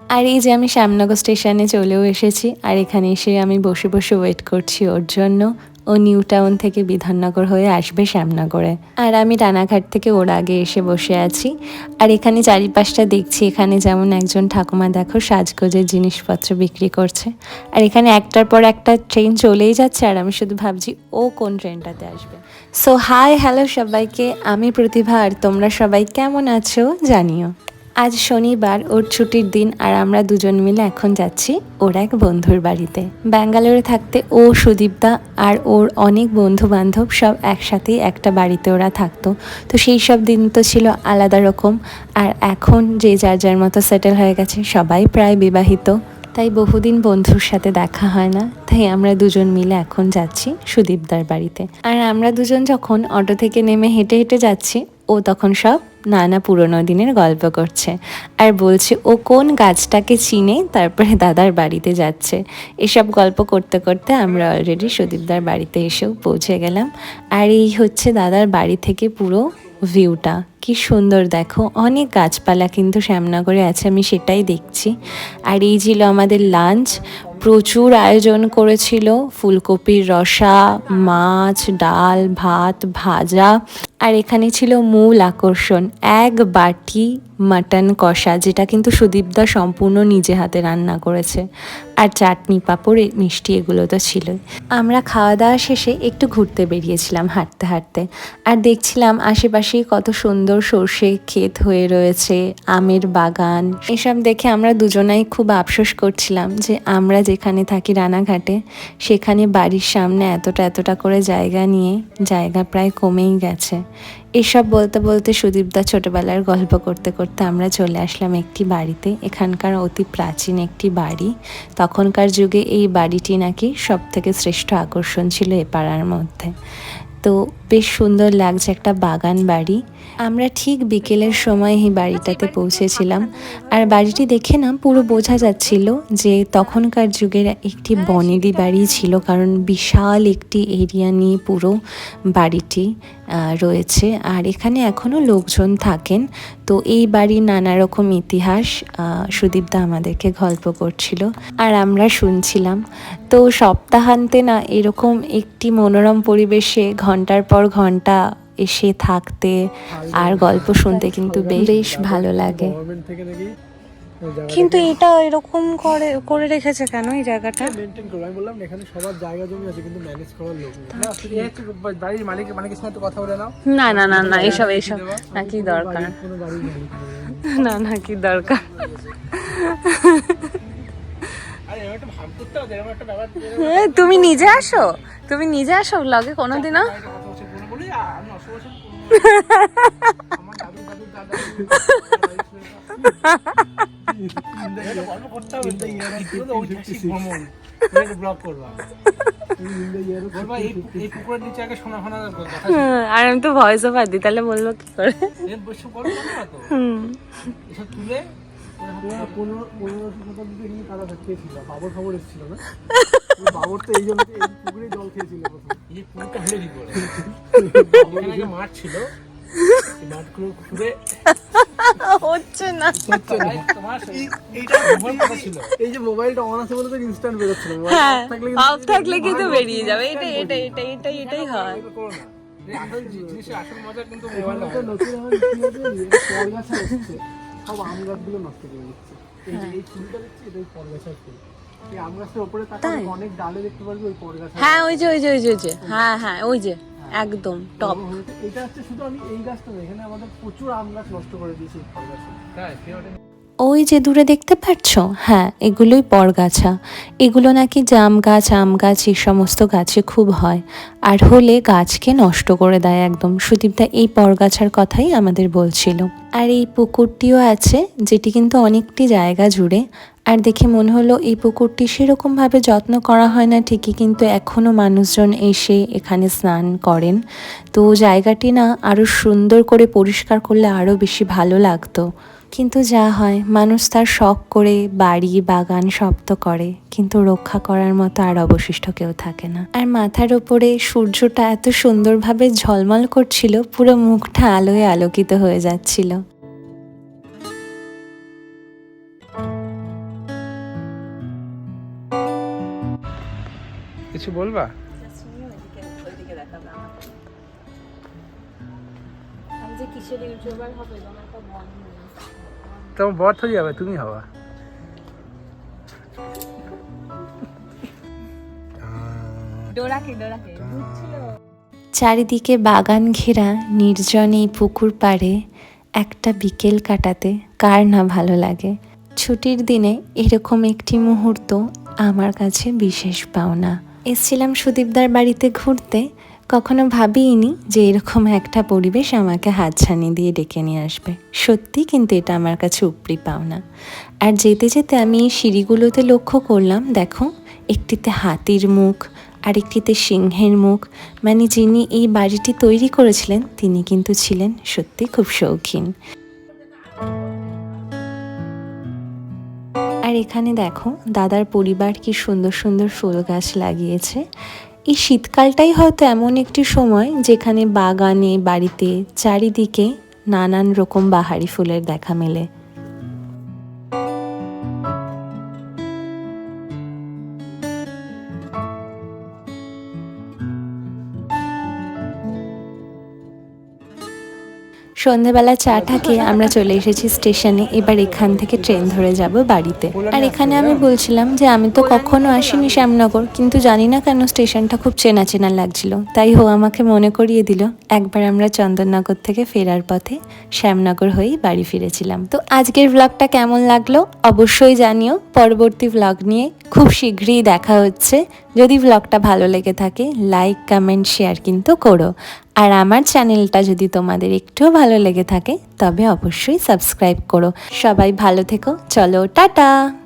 আর এই যে আমি শ্যামনগর স্টেশনে চলেও এসেছি, আর এখানে এসে আমি বসে বসে ওয়েট করছি ওর জন্য। ও নিউ টাউন থেকে বিধাননগর হয়ে আসবে শ্যামনগরে। আর আমি রানাঘাট থেকে ওর আগে এসে বসে আছি। আর এখানে চারিপাশটা দেখছি, এখানে যেমন একজন ঠাকুমা দেখো সাজগোজের জিনিসপত্র বিক্রি করছে। আর এখানে একটার পর একটা ট্রেন চলেই যাচ্ছে, আর আমি শুধু ভাবছি ও কোন ট্রেনটাতে আসবে। সো হাই হ্যালো সবাইকে, আমি প্রতিভা, আর তোমরা সবাই কেমন আছো জানিও। আজ শনিবার, ওর ছুটির দিন আর আমরা দুজন মিলে এখন যাচ্ছি ওর এক বন্ধুর বাড়িতে। ব্যাঙ্গালোরে থাকতে ও সুদীপদা আর ওর অনেক বন্ধু বান্ধব সব একসাথেই একটা বাড়িতে ওরা থাকতো। তো সেই সব দিন তো ছিল আলাদা রকম আর এখন যে যার যার মতো সেটেল হয়ে গেছে, সবাই প্রায় বিবাহিত। তাই বহুদিন বন্ধুর সাথে দেখা হয় না, তাই আমরা দুজন মিলে এখন যাচ্ছি সুদীপদার বাড়িতে। আর আমরা দুজন যখন অটো থেকে নেমে হেঁটে হেঁটে যাচ্ছি, ও তখন সব নানা পুরনো দিনের গল্প করছে। আর বলছে, ও কোন গাছটাকে চিনে তারপরে দাদার বাড়িতে যাচ্ছে। এসব গল্প করতে করতে আমরা অলরেডি সুদীপদার বাড়িতে এসেও পৌঁছে গেলাম। আর এই হচ্ছে দাদার বাড়ি থেকে পুরো ভিউটা কি সুন্দর দেখো, অনেক গাছপালা কিন্তু শ্যামনগরে আছে, আমি সেটাই দেখছি। আর এই ছিল আমাদের লাঞ্চ প্রচুর আয়োজন করেছিল, ফুলকপির রসা, মাছ, ডাল, ভাত, ভাজা। আর এখানে ছিল মূল আকর্ষণ, এক বাটি মাটন কষা, যেটা কিন্তু সুদীপদা সম্পূর্ণ নিজে হাতে রান্না করেছে। আর চাটনি পাঁপড় মিষ্টি এগুলো তো ছিলই। আমরা খাওয়া দাওয়া শেষে একটু ঘুরতে বেরিয়েছিলাম হাঁটতে হাঁটতে। আর দেখছিলাম আশেপাশে কত সুন্দর সর্ষে ক্ষেত হয়ে রয়েছে, আমের বাগান। এসব দেখে আমরা দুজনাই খুব আফসোস করছিলাম যে আমরা যেখানে থাকি রানাঘাটে, সেখানে বাড়ির সামনে এতটা এতটা করে জায়গা নিয়ে জায়গা প্রায় কমেই গেছে। এসব বলতে বলতে সুদীপদা ছোটবেলার গল্প করতে করতে আমরা চলে আসলাম একটি বাড়িতে। এখানকার অতি প্রাচীন একটি বাড়ি। তখনকার যুগে এই বাড়িটি নাকি সব থেকে শ্রেষ্ঠ আকর্ষণ ছিল এ পাড়ার মধ্যে। তো বেশ সুন্দর লাগছে একটা বাগান বাড়ি। আমরা ঠিক বিকেলের সময় এই বাড়িটাতে পৌঁছেছিলাম। আর বাড়িটি দেখে না পুরো বোঝা যাচ্ছিল যে তখনকার যুগের একটি বনেদি বাড়ি ছিল, কারণ বিশাল একটি এরিয়া নিয়ে পুরো বাড়িটি রয়েছে। আর এখানে এখনও লোকজন থাকেন। তো এই বাড়ির নানা রকম ইতিহাস সুদীপদা আমাদেরকে গল্প করছিল আর আমরা শুনছিলাম। তো সপ্তাহান্তে না এরকম একটি মনোরম পরিবেশে ঘণ্টার পর ঘণ্টা এসে থাকতে আর গল্প শুনতে কিন্তু বেশ ভালো লাগে। কিন্তু এটা এরকম করে করে রেখেছে কেন এই জায়গাটা? মেনটেন করব আমি বললাম এখানে সবার জায়গা জমি আছে কিন্তু ম্যানেজ করার লোক একটু বাড়ির মালিক মালিকের তো কথা বলে নাও। না না না না এসব এসব না কি দরকার? না না কি দরকার? ব্যাপার তুমি নিজে আসো। তুমি নিজে আসো ব্লগে কোনোদিনও। আর আমি তো ভয়েস ওভার দিই, তাহলে বলব কি করে? পনেরো পনেরো শতাব্দীতে এখানে কারা খেয়েছিল, বাবর খবর এসেছিল না? বাবর তো এই জন্য এই পুকুরে জল খেয়েছিল প্রথম। মাঠ ছিল মাঠগুলো খুঁড়ে হচ্ছে না। এই- এইটা মোবাইল কথা ছিল। এই যে মোবাইলটা অন আছে বলে তো ইনস্ট্যান্ট বেরোচ্ছিল হ্যাঁ অফ থাকলে কিন্তু বেরিয়ে যাবে। এটা এটা এটা এটাই এটাই হয়। সব আম গাছগুলো নষ্ট করে দিচ্ছে। এই ফুলটা দেখছি এটাই পরগাছার ফুল। এই আম গাছের উপরে তাকালে অনেক দেখতে পারবি ওই পরগাছা। হ্যাঁ ওই যে ওই যে ওই যে ওই যে। হ্যাঁ হ্যাঁ ওই যে। একদম টপ। এটা হচ্ছে শুধু আমি এই গাছটা এখানে আমাদের প্রচুর আম গাছ নষ্ট করে দিয়েছি তাই ওই যে দূরে দেখতে পাচ্ছ? হ্যাঁ এগুলোই পরগাছা। এগুলো নাকি জাম গাছ, আম গাছ, এই সমস্ত গাছে খুব হয়। আর হলে গাছকে নষ্ট করে দেয় একদম। সুদীপদা এই পরগাছার কথাই আমাদের বলছিল। আর এই পুকুরটিও আছে, যেটি কিন্তু অনেকটি জায়গা জুড়ে। আর দেখে মনে হলো, এই পুকুরটি সেরকমভাবে যত্ন করা হয় না, ঠিকই কিন্তু এখনও মানুষজন এসে এখানে স্নান করেন। তো জায়গাটি না আরও সুন্দর করে পরিষ্কার করলে আরও বেশি ভালো লাগতো। কিন্তু যা হয় মানুষ তার শখ করে বাড়ি বাগান শব্দ করে কিন্তু রক্ষা করার মতো আর অবশিষ্ট কেউ থাকে না। আর মাথার ওপরে সূর্যটা এত সুন্দরভাবে ঝলমল করছিল পুরো মুখটা আলোয় আলোকিত হয়ে যাচ্ছিল। কিছু বলবা? কিসের ইউটিউবার হবে তোমার বর থরি যাবে তুমি হবা। ডোরাকে ডোরাকে। চারিদিকে বাগান ঘেরা নির্জন এই পুকুর পাড়ে একটা বিকেল কাটাতে কার না ভালো লাগে। ছুটির দিনে এরকম একটি মুহূর্ত আমার কাছে বিশেষ পাওনা। এসছিলাম সুদীপদার বাড়িতে ঘুরতে কখনো ভাবিনি যে এরকম একটা পরিবেশ আমাকে হাতছানি দিয়ে ডেকে নিয়ে আসবে। সত্যি কিন্তু এটা আমার কাছে উপরি পাওনা। আর যেতে যেতে আমি এই সিঁড়িগুলোতে লক্ষ্য করলাম, দেখো, একটিতে হাতির মুখ, আরেকটিতে সিংহের মুখ। মানে যিনি এই বাড়িটি তৈরি করেছিলেন, তিনি কিন্তু ছিলেন সত্যি খুব শৌখিন। আর এখানে দেখো, দাদার পরিবার কি সুন্দর সুন্দর ফুল গাছ লাগিয়েছে। এই শীতকালটাই হয়তো এমন একটি সময় যেখানে বাগানে, বাড়িতে, চারিদিকে নানান রকম বাহারি ফুলের দেখা মেলে। সন্ধেবেলা চাটা খেয়ে আমরা চলে এসেছি স্টেশনে। এবার এখান থেকে ট্রেন ধরে যাব বাড়িতে। আর এখানে আমি বলছিলাম যে আমি তো কখনো আসিনি শ্যামনগর, কিন্তু জানি না কেন স্টেশনটা খুব চেনা চেনা লাগছিল। তাই হো আমাকে মনে করিয়ে দিল, একবার আমরা চন্দননগর থেকে ফেরার পথে শ্যামনগর হয়েই বাড়ি ফিরেছিলাম। তো আজকের ব্লগটা কেমন লাগল অবশ্যই জানিও। পরবর্তী ব্লগ নিয়ে খুব শীঘ্রই দেখা হচ্ছে। যদি ব্লগটা ভালো লেগে থাকে লাইক কমেন্ট শেয়ার কিন্তু করো। আর আমার চ্যানেলটা যদি তোমাদের একটুও ভালো লেগে থাকে, তবে অবশ্যই সাবস্ক্রাইব করো। সবাই ভালো থেকো। চলো, টাটা!